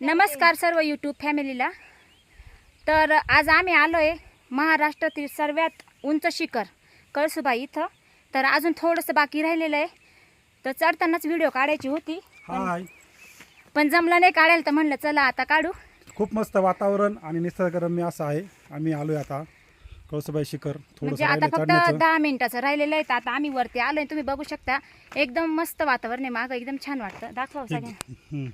नमस्कार सर्व यूट्यूब फॅमिलीला तर आज आम्ही आलो आहे महाराष्ट्रातील सर्वात उंच शिखर कळसुबाई इथं. तर अजून थोडंसं बाकी राहिलेलं आहे. तर चढतानाच व्हिडिओ काढायची होती. हाय. पण जमलं नाही काढायला तर म्हणलं चला आता काढू. खूप मस्त वातावरण आणि निसर्गरम्य असं आहे. आम्ही आलोय आता कळसुबाई शिखर थोडंसं म्हणजे आता फक्त चढण्याचं. दहा मिनिटाचं राहिलेलं आहे. तर आता आम्ही वरती आलोय. तुम्ही बघू शकता एकदम मस्त वातावरण आहे मागं. एकदम छान वाटतं. दाखवा हो सगळ्यांना. हम्म.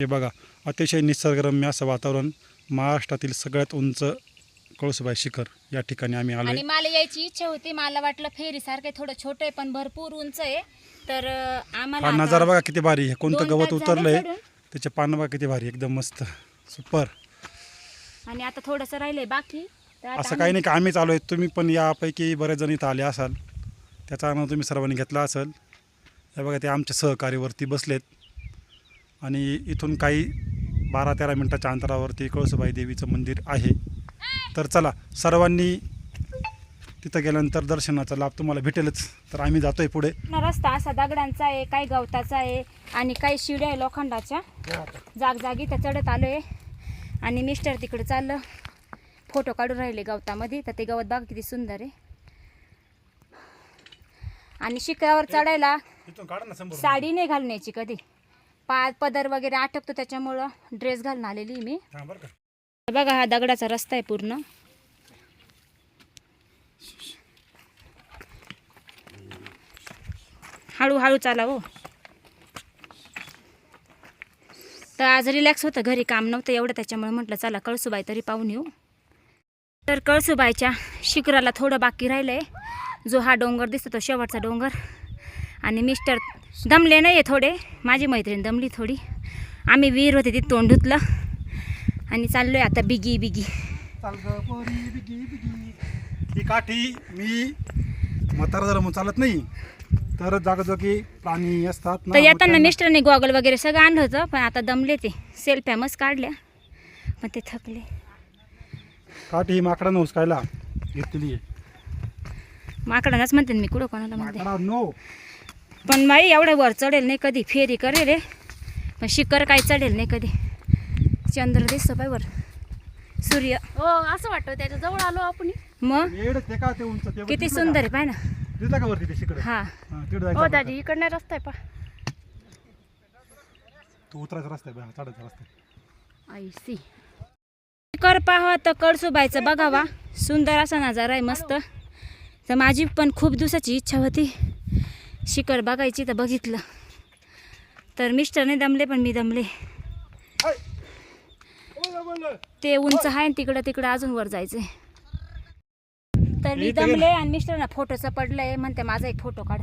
हे बघा अतिशय निसर्गरम्य असं वातावरण महाराष्ट्रातील सगळ्यात उंच कळसुबाई शिखर. या ठिकाणी आम्ही आणि मला यायची इच्छा होती मला वाटलं फेरीसारखं आहे, थोडं छोटं आहे पण भरपूर उंच आहे. तर आम्हाला नजारा बघा किती भारी आहे. कोणतं दोन गवत तास झाले उतरलंय चढून. त्याचे पानं बघा किती भारी एकदम मस्त. सुपर. आणि आता थोडंसं राहिलंय बाकी. तर आता असं काही नाही की आम्हीच आलोय. तुम्ही पण यापैकी बरेच जण इथं आले असाल. त्याचा आनंद तुम्ही सर्वांनी घेतला असेल. हे बघा ते आमच्या सहकार्यवरती बसलेत. आणि इथून काही बारा तेरा मिनटाच्या अंतरावरती कळसुबाई देवीचं मंदिर आहे. तर चला सर्वांनी तिथं गेल्यानंतर दर्शनाचा लाभ तुम्हाला भेटेलच. तर आम्ही जातोय पुढे. रस्ता असा दगडांचा आहे काही गवताचा आहे आणि काही शिड्या आहे लोखंडाच्या. जागजागी त्या चढत आलोय. आणि मिस्टर तिकडे चाललं. फोटो काढून राहिले गवतामध्ये. तर ते गवत बघा किती सुंदर आहे. आणि शिखरावर चढायला साडी नाही घालण्याची कधी. पा पदर वगैरे आटकतो त्याच्यामुळं ड्रेस घालून आलेली मी. बघा हा दगडाचा रस्ता आहे पूर्ण. हळूहळू चाला हो. तर आज रिलॅक्स होतं घरी काम नव्हतं एवढं त्याच्यामुळे म्हटलं चला कळसुबाई तरी पाहून येऊ. तर कळसुबाईच्या शिखराला थोडं बाकी राहिलं आहे जो हा डोंगर दिसतो तो शेवटचा डोंगर. आणि मिस्टर दमले नाही आहे थोडे. माझी मैत्रीण दमली थोडी. आम्ही विहीर होते ती तोंड धुतलं आणि चाललोय आता बिगी बिगी. चाल गं पोरी, बिगी, बिगी. काठी मी म्हातारा जरा मग चालत नाही. तर जागोजागी प्राणी असतात ना तर येताना मिस्टरने गॉगल वगैरे सगळं आणलं होतं पण आता दमले ते. सेल्फ्या मस्त काढल्या पण ते थकले. काठी ही माकडानं हुसकायला घेतलेली आहे. माकडांनाच म्हणते ना मी कुठं कोणाला म्हणते? माकडा नो पण बाई एवढं वर चढेल नाही कधी. फेरी करेल रे पण शिखर काही चढेल नाही कधी. चंद्र दिसतो पाय वर. सूर्य. हो असं वाटतं त्याच्याजवळ आलो आपण. मग? एवढं ते का ते उंच ते किती सुंदर? आहे पाय ना. दिसलं का वरती ते शिकडे हा. हा, तिकडे जायचं हो आपण. दादी इकडनं रस्ता आहे पा तो उतरायचा रस्ता आहे बा, चढायचा रस्ता आहे. आय सी शिखर पाहावा तर कळसुबाईचं बघावा. सुंदर असा नजारा आहे मस्त. तर माझी पण खूप दिवसाची इच्छा होती. शिखर बघायची तर बघितलं. तर मिस्टरने दमले पण मी दमले. ते उंच आहे आणि तिकडं तिकडं अजून वर जायचंय. तर मी. दमले आणि मिस्टरना फोटोचं पडलंय. म्हणते माझा एक फोटो काढ.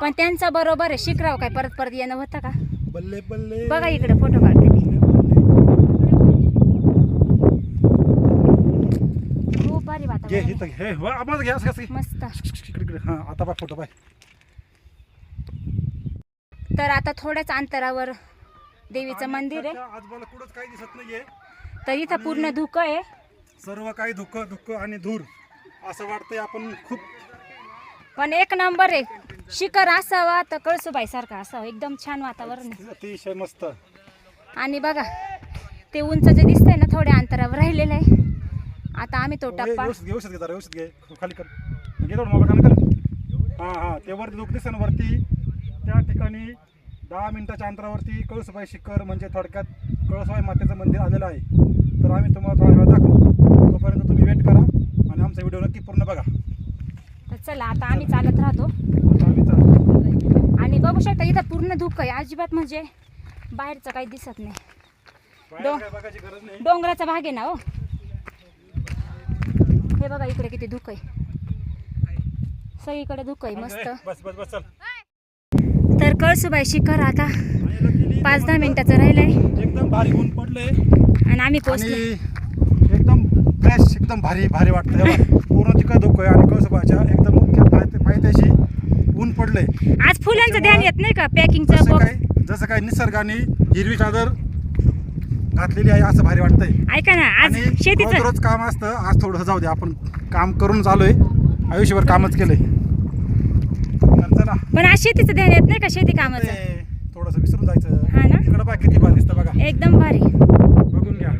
पण त्यांचं बरोबर आहे. शिकराव काय परत परत येणं होतं का? बल्ले बल्ले. बघा इकडे फोटो काढते मी. खूप भारी घे वातावरण आहे. इथं घे. वा, आम्हाला घे असं कसं मस्त. हा आता बघ फोटो बाय. तर आता थोड्याच अंतरावर देवीचं मंदिर आहे. आजूबाला कुठंच काही दिसत नाहीये. तर इथं पूर्ण धुकं आहे. सर्व काही धुकं धुकं आणि धूर असं वाटतंय आपण खूप पण एक नंबर आहे. शिखर असावा तर कळसुबाई सारखा असावा. एकदम छान वातावरण आहे. अतिशय मस्त. आणि बघा ते उंच जे दिसतंय ना थोड्या अंतरावर राहिलेलं आहे. आता आम्ही तो हे टप्पा व्यवस्थित घे व्यवस्थित घे जरा व्यवस्थित घे. खाली कर. घे थोडं मोबाईल कर. हां हां ते वरती धुक दिसेल वरती. त्या ठिकाणी दहा मिनिटाच्या अंतरावरती कळसुबाई शिखर म्हणजे थोडक्यात कळसुबाई मातेचं मंदिर आलेलं आहे. तर आम्ही तुम्हाला थोडा वेळ दाखवू. तोपर्यंत तुम्ही वेट करा आणि आमचा व्हिडिओ नक्की पूर्ण बघा. तर चला आता आम्ही चालत राहतो. आणि बघू शकता इथं पूर्ण धुकं आहे. अजिबात म्हणजे बाहेरचं काही दिसत नाही. डो- डोंगराचा भाग आहे ना हो. हे बघा इकडे किती धुकं आहे. सगळीकडे धुकं आहे मस्त. बस बस बस चल. कळसुबाई शिखर आता. पाच दहा मिनिटाचं राहिलंय. एकदम भारी ऊन पडलंय. आणि आम्ही आणि पोचलो एकदम फ्रेश एकदम भारी भारी वाटतं हे बघ, पूर्ण तिकडे धुकं आहे आणि कळसुबाच्या एकदम मुख्य पायथ्याशी ऊन पडलंय. आज फुलांचं ध्यान येत नाही का? पॅकिंगचं जसं काय जसं काय निसर्गाने हिरवी चादर घातलेली आहे असं भारी वाटतंय. ऐका ना आज आणि रोज शेतीचं रोज काम असतं. आज थोडं जाऊ दे आपण काम करून चालूय. आयुष्यभर कामच केलंय. पण आज शेतीचं ध्यान येत नाही का शेती कामाचं? ते थोडं थोडस विसरून जायचं. हा ना? इकडं बघा किती भारी दिसतं बघा. एकदम भारी. बघून घ्या.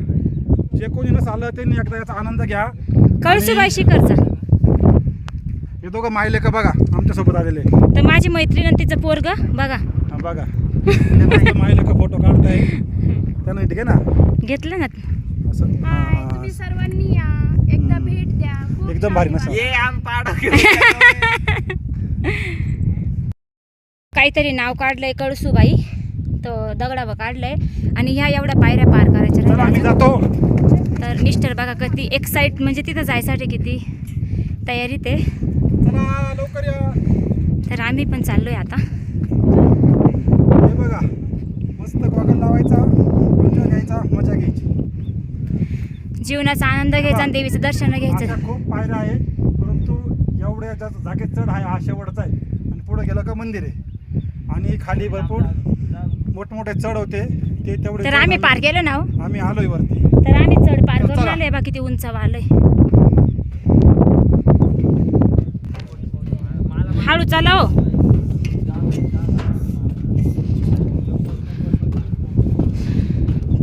जे कोणी नसं आलं त्यांनी एकदा याचा आनंद घ्या. कळसुबाई शिखरचा. हे दोघं माहिले का बघा आमच्यासोबत आलेले. तर माझी मैत्रीण आणि तिचं पोरग बघा. हा बघा. माहिले का फोटो काढताय. त्यानं ठीक आहे ना. घेतलं ना? असं. हाय हा. तुम्ही सर्वांनी या. एकदा. भेट द्या. खूप एकदम छान भारी. नसा. ये आम पाडा. काहीतरी नाव काढलंय कळसुबाई. तो दगडावर काढलंय. आणि ह्या एवढ्या पायऱ्या पार करायच्या तर मिस्टर बघा कधी एक्साइट म्हणजे तिथं जायसाठी किती आहे. लवकर या. तर आम्ही पण चाललोय आता. बघा मस्त लावायचा घ्यायचा मजा घ्यायची. जीवनाचा आनंद घ्यायचा आणि देवीचं दर्शन घ्यायचं. खूप पायऱ्या आहे परंतु एवढ्या जागेत चढ आहे हा शेवटचा आहे. आणि पुढे गेलं का मंदिर आहे. आणि खाली भरपूर मोठमोठे चढ होते. ते तेवढे तर आम्ही पार केलो ना हो. आम्ही आलोय वरती. तर आम्ही चढ पार तर करून चला. आलोय बा किती उंचाव आलोय हळू चाला हो.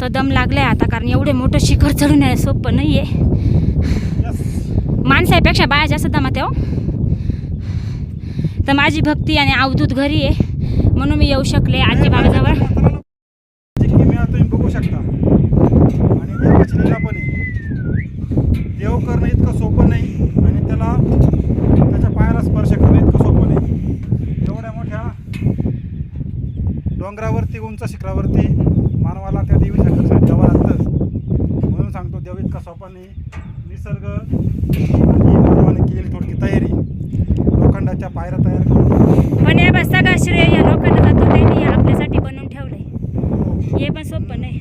तो दम लागलाय आता कारण एवढे मोठं शिखर चढून यायला सोपं नाहीये. माणसापेक्षा बाया जास्त दमात आहे हो. तर माझी भक्ती आणि अवधूत घरी आहे. म्हणून मी येऊ शकले आजी बाबाजवळ. तुम्ही बघू शकता. आणि देवाची लीला पण आहे. देव करणं इतकं सोपं नाही आणि त्याला त्याच्या पायाला स्पर्श करणं इतकं सोपं नाही. एवढ्या मोठ्या डोंगरावरती उंच शिखरावरती मानवाला त्या देवीच्या दर्शन घ्यावं लागतं म्हणून सांगतो देव इतका सोपा नाही. निसर्ग आणि मानवाने केलेली थोडकी तयारी. लोखंडाच्या पायऱ्या तयार करून. पण या बस सगळा श्रेय या जातो त्यांनी आपल्यासाठी बनवून ठेवलंय. हे पण सोपं नाही.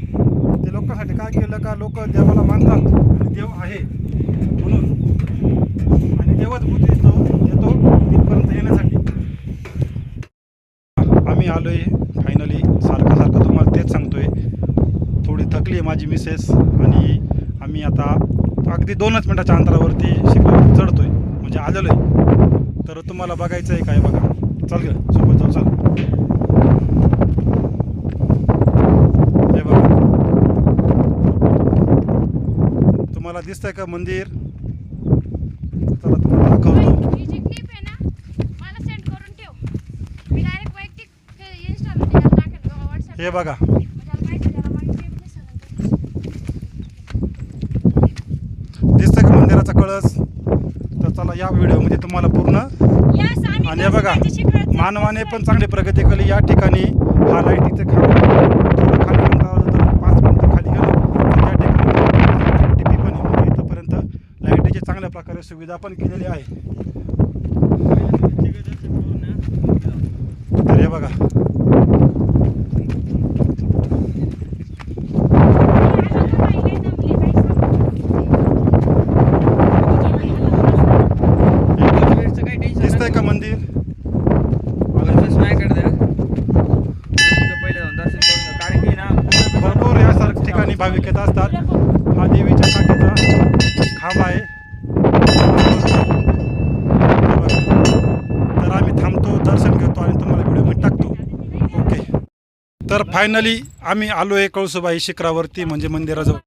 ते लोकांसाठी काय केलं का लोक देवाला मानतात आणि देव आहे म्हणून. आणि देवच बुद्धी येतो येतो तिथपर्यंत येण्यासाठी. आम्ही आलोय फायनली सारखं सारखं तुम्हाला तेच सांगतोय. थोडी थकली आहे माझी मिसेस आणि आम्ही आता अगदी दोनच मिनटाच्या अंतरावरती शिकलो चढतोय. म्हणजे आलेलो आहे तर तुम्हाला बघायचं आहे काय बघा. चल ग सोबत जाऊ चल हे बघा तुम्हाला दिसतंय का मंदिर? चला तुम्हाला दाखवतो. ही जी क्लिप आहे ना मला सेंड करून ठेव. मी डायरेक्ट वैयक्तिक इंस्टाला त्याला टाकेल किंवा व्हॉट्सअप हे बघा. दिसतंय का मंदिराचा कळस? तर चला या व्हिडिओमध्ये तुम्हाला पूर्ण आणि हे बघा मानवाने पण चांगली प्रगती केली या ठिकाणी. हा लाईटीचे खांब थोडं खाली अंतरावर जर पाच मिनिटं खाली गेलो तर त्या ठिकाणी टिपी पण आहे म्हणजे इथंपर्यंत लाईटीची चांगल्या प्रकारे सुविधा पण केलेली आहे तर हे बघा. दिसतंय का मंदिर? भरपूर यासारख्या ठिकाणी भाविक येत असतात. हा देवीच्या काठीचा खांब आहे. तर आम्ही थांबतो दर्शन घेतो आणि तुम्हाला व्हिडिओ टाकतो. ओके तर फायनली आम्ही आलो आहे कळसुबाई शिखरावरती म्हणजे मंदिराजवळ.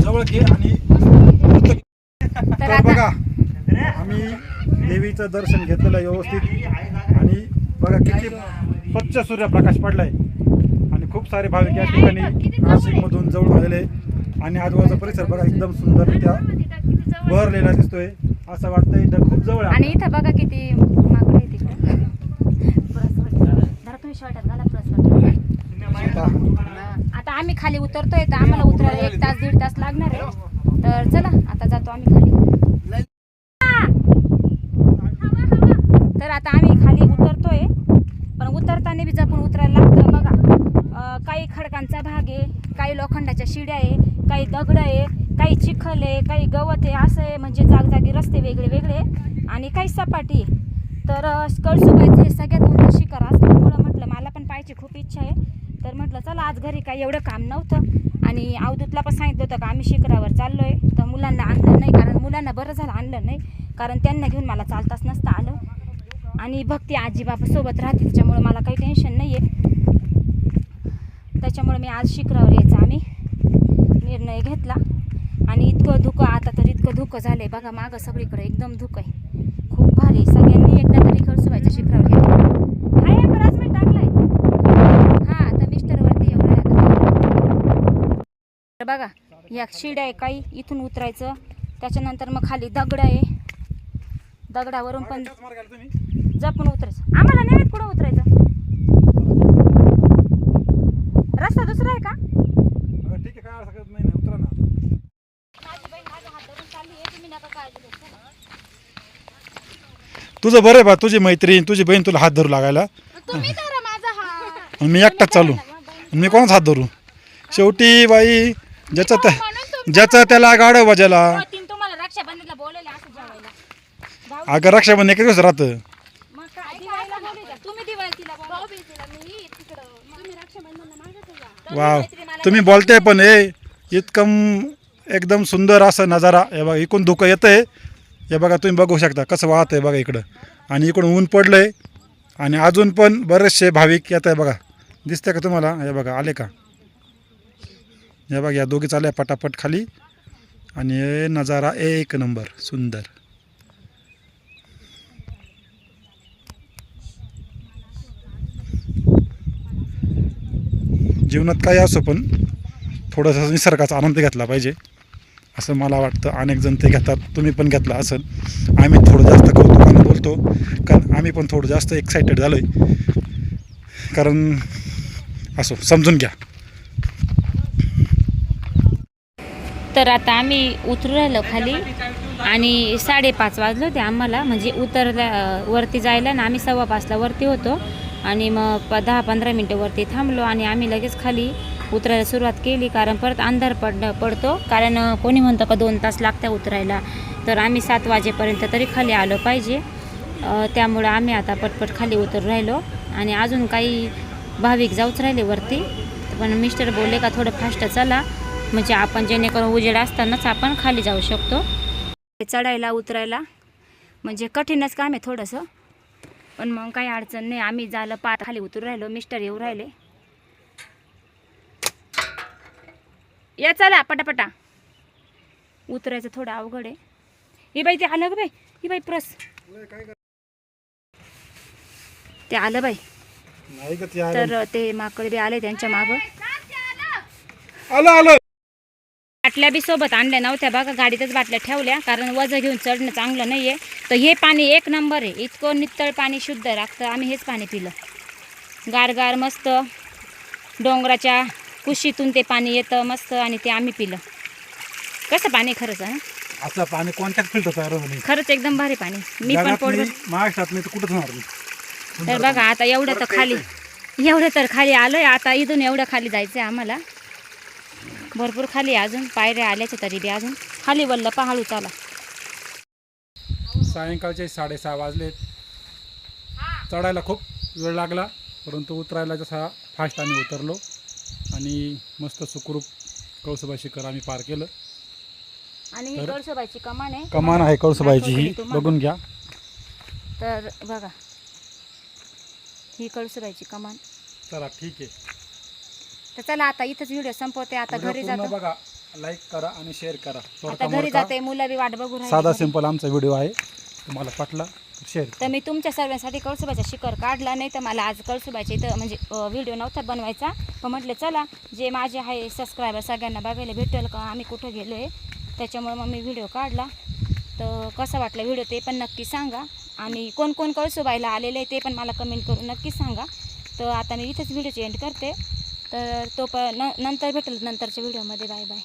जवळ घे आणि तर बघा आम्ही देवीचं दर्शन घेतलेलं आहे व्यवस्थित. आणि बघा किती स्वच्छ सूर्यप्रकाश पडलाय. खूप सारे भाविक या ठिकाणी नाशिकमधून जवळ आलेले आणि आजूबाजूचा परिसर बघा एकदम सुंदररित्या किती जवळ बहरलेला दिसतोय. असं वाटतं इथं खूप जवळ आणि इथं बघा किती माकडं तुम्ही शर्टात घाला प्रस आता आता आम्ही खाली उतरतोय तर आम्हाला उतरायला एक तास दीड तास लागणार आहे. तर चला आता जातो आम्ही खाली. तर आता आम्ही खाली उतरतोय पण उतरताना बी जपून उतरायला लागतं. काही खडकांचा भाग आहे काही लोखंडाच्या शिड्या आहे काही दगड आहे काही चिखल आहे काही गवत आहे असं आहे म्हणजे जागजागी रस्ते वेगळे वेगळे आणि काही सपाटी आहे. तर कळसुबाईचं हे सगळ्यात उंच शिखर असल्यामुळं म्हटलं मला पण पाहायची खूप इच्छा आहे. तर म्हटलं चला आज घरी काही एवढं काम नव्हतं आणि अवधूतला पण सांगितलं होतं का आम्ही शिखरावर चाललो आहे तर मुलांना आणलं नाही कारण मुलांना बरं झालं आणलं नाही कारण त्यांना घेऊन मला चालताच नसतं आलं. आणि भक्ती आजीबापासोबत राहते त्याच्यामुळं मला काही टेन्शन नाही आहे त्याच्यामुळे मी आज शिखरावर यायचा. आम्ही निर्णय घेतला. आणि इतकं धुकं आता तर इतकं धुकं झालंय. बघा मागं सगळीकडे एकदम धुकं आहे. खूप भारी सगळ्यांनी एकदा तरी कळसुबाईच्या शिखरावर या हाय बराच मी टाकलाय. हा आता मिस्टर वरती एवढं आता तर बघा या शिड्या आहे. काही इथून उतरायचं. त्याच्यानंतर मग खाली दगड आहे. दगडावरून पण जपून उतरायचं. आम्हाला नाही कुठं उतरायचं. रस्ता दुसरा आहे का? ठीक आहे काय हरकत नाही उतरा ना. माझी बहीण माझ्या हात धरून चालली आहे तुम्ही नका काळजी घेऊ चला. तुझं बरं आहे बा तुझी मैत्रीण तुझी बहीण तुला हात धरू लागायला. तुम्ही धरा माझा हात. आणि मी एकटाच चालू. आणि मी कोणाच हात धरू? शेवटी बाई ज्याचं त्या ज्याचं त्याला गाडं बजायला तीन तुम्हाला रक्षाबंधनला बोलवले असं जेवायला. अगं रक्षाबंधन एक दिवस राहतं मग काय दिवाळीला बोलवले तुम्ही दिवाळीला बोलवा. भाऊ भेटीला मी तिकडं तुम्ही रक्षाबंधनला मला तुम्ही बोलते पण हे इतकं एकदम सुंदर असं नजारा. हे बघा इकडून धुकं येतंय. हे बघा तुम्ही बघू शकता कसं वाहत आहे बघा इकडं. आणि इकडून ऊन पडलंय. आणि अजून पण बरेचसे भाविक येत आहे बघा. दिसते का तुम्हाला? हे बघा आले का? हे बघा या दोघी चालल्या पटापट खाली. आणि हे नजारा एक नंबर सुंदर. जीवनात काही असो पण थोडंसं निसर्गाचा आनंद घेतला पाहिजे. असं मला वाटतं. अनेक जण ते घेतात. तुम्ही पण घेतला असेल. आम्ही थोडं जास्त कौतुकानं बोलतो. कारण आम्ही पण थोडं जास्त एक्सायटेड झालो आहे कारण असो समजून घ्या. तर आता आम्ही उतरू राहिलो खाली आणि साडेपाच वाजले होते आम्हाला. म्हणजे उतरल्या वरती जायला ना आम्ही सव्वा पाचला वरती होतो. आणि मग प दहा पंधरा मिनटं वरती थांबलो आणि आम्ही लगेच खाली उतरायला सुरुवात केली कारण परत अंधार पड पडतो. कारण कोणी म्हणतं का दोन तास लागतं उतरायला. तर आम्ही सात वाजेपर्यंत तरी खाली आलो पाहिजे. त्यामुळं आम्ही आता पटपट खाली उतर राहिलो. आणि अजून काही भाविक जाऊच राहिले वरती. पण मिस्टर बोलले का थोडं फास्ट चला. म्हणजे आपण जेणेकरून उजेड असतानाच आपण खाली जाऊ शकतो. चढायला उतरायला. म्हणजे कठीणच काम आहे थोडंसं. पण मग काही अडचण नाही. आम्ही झालं पार खाली उतरू राहिलो मिस्टर येऊ राहिले. या चला पटापटा. उतरायचं थोडं अवघड आहे. ही बाई ते आलं ग बाई. ही बाई प्रस. ते आलं बाई. तर ते माकड बी आले त्यांच्या मागं. आलं आलं. बाटल्या बी सोबत आणल्या नव्हत्या बघा गाडीतच बाटल्या ठेवल्या. कारण वजन घेऊन चढणं चांगलं नाही आहे तर हे पाणी एक नंबर आहे. इतकं नितळ पाणी शुद्ध लागतं आम्ही हेच पाणी पिलं. गारगार मस्त. डोंगराच्या कुशीतून ते पाणी येतं मस्त आणि ते आम्ही पिलं. कसं पाणी खरंच आहे असं पाणी कोणत्याच फिल्टर तयार खरंच एकदम भारी पाणी. मी पण नाही, महाराष्ट्रात नाही तर कुठंच होणार नाही. तर बघा आता एवढं तर खाली एवढं तर खाली आलोय. आता इथून एवढं खाली जायचं आहे आम्हाला. भरपूर खाली अजून पायऱ्या आल्याच्या तरी बी अजून. खाली वल्ल पहाळू चाला सायंकाळचे साडेसहा वाजलेत. चढायला खूप वेळ लागला परंतु उतरायला जसा फास्ट आम्ही उतरलो आणि मस्त सुखरूप कौसबा शिखर आम्ही पार केलं. आणि ही तर- कळसोबाईची कमान आहे. कमान आहे कौसबाईची ही दाखवते तुम्हाला. बघून घ्या. तर बघा ही कळसोबाईची कमान. चला ठीक आहे. तर चला आता इथंच व्हिडिओ संपवते आता व्हिडिओ घरी पूर्ण जातो. बघा लाईक करा आणि शेअर करा. आता घरी जाते मुलं बी वाट बघू राहिली साधा घरी. सिंपल आमचा व्हिडिओ आहे. तुम्हाला पटला शेअर तर मी तुमच्या सर्वांसाठी कळसुबाचा शिखर काढला नाही तर मला आज कळसुबाच्या इथं म्हणजे व्हिडिओ नव्हता बनवायचा. पण म्हटलं चला जे माझे आहे सबस्क्रायबर सगळ्यांना बघायला भेटेल का? आम्ही कुठं गेलो आहे त्याच्यामुळे मग मी व्हिडिओ काढला. तर कसा वाटला व्हिडिओ ते पण नक्की सांगा. आणि कोण कोण कळसुबाईला आलेलं आहे ते पण मला कमेंट करून नक्की सांगा. तर आता मी इथेच व्हिडिओची एंड करते. तर तो प न नंतर भेटेल नंतरच्या व्हिडिओमध्ये. Bye bye.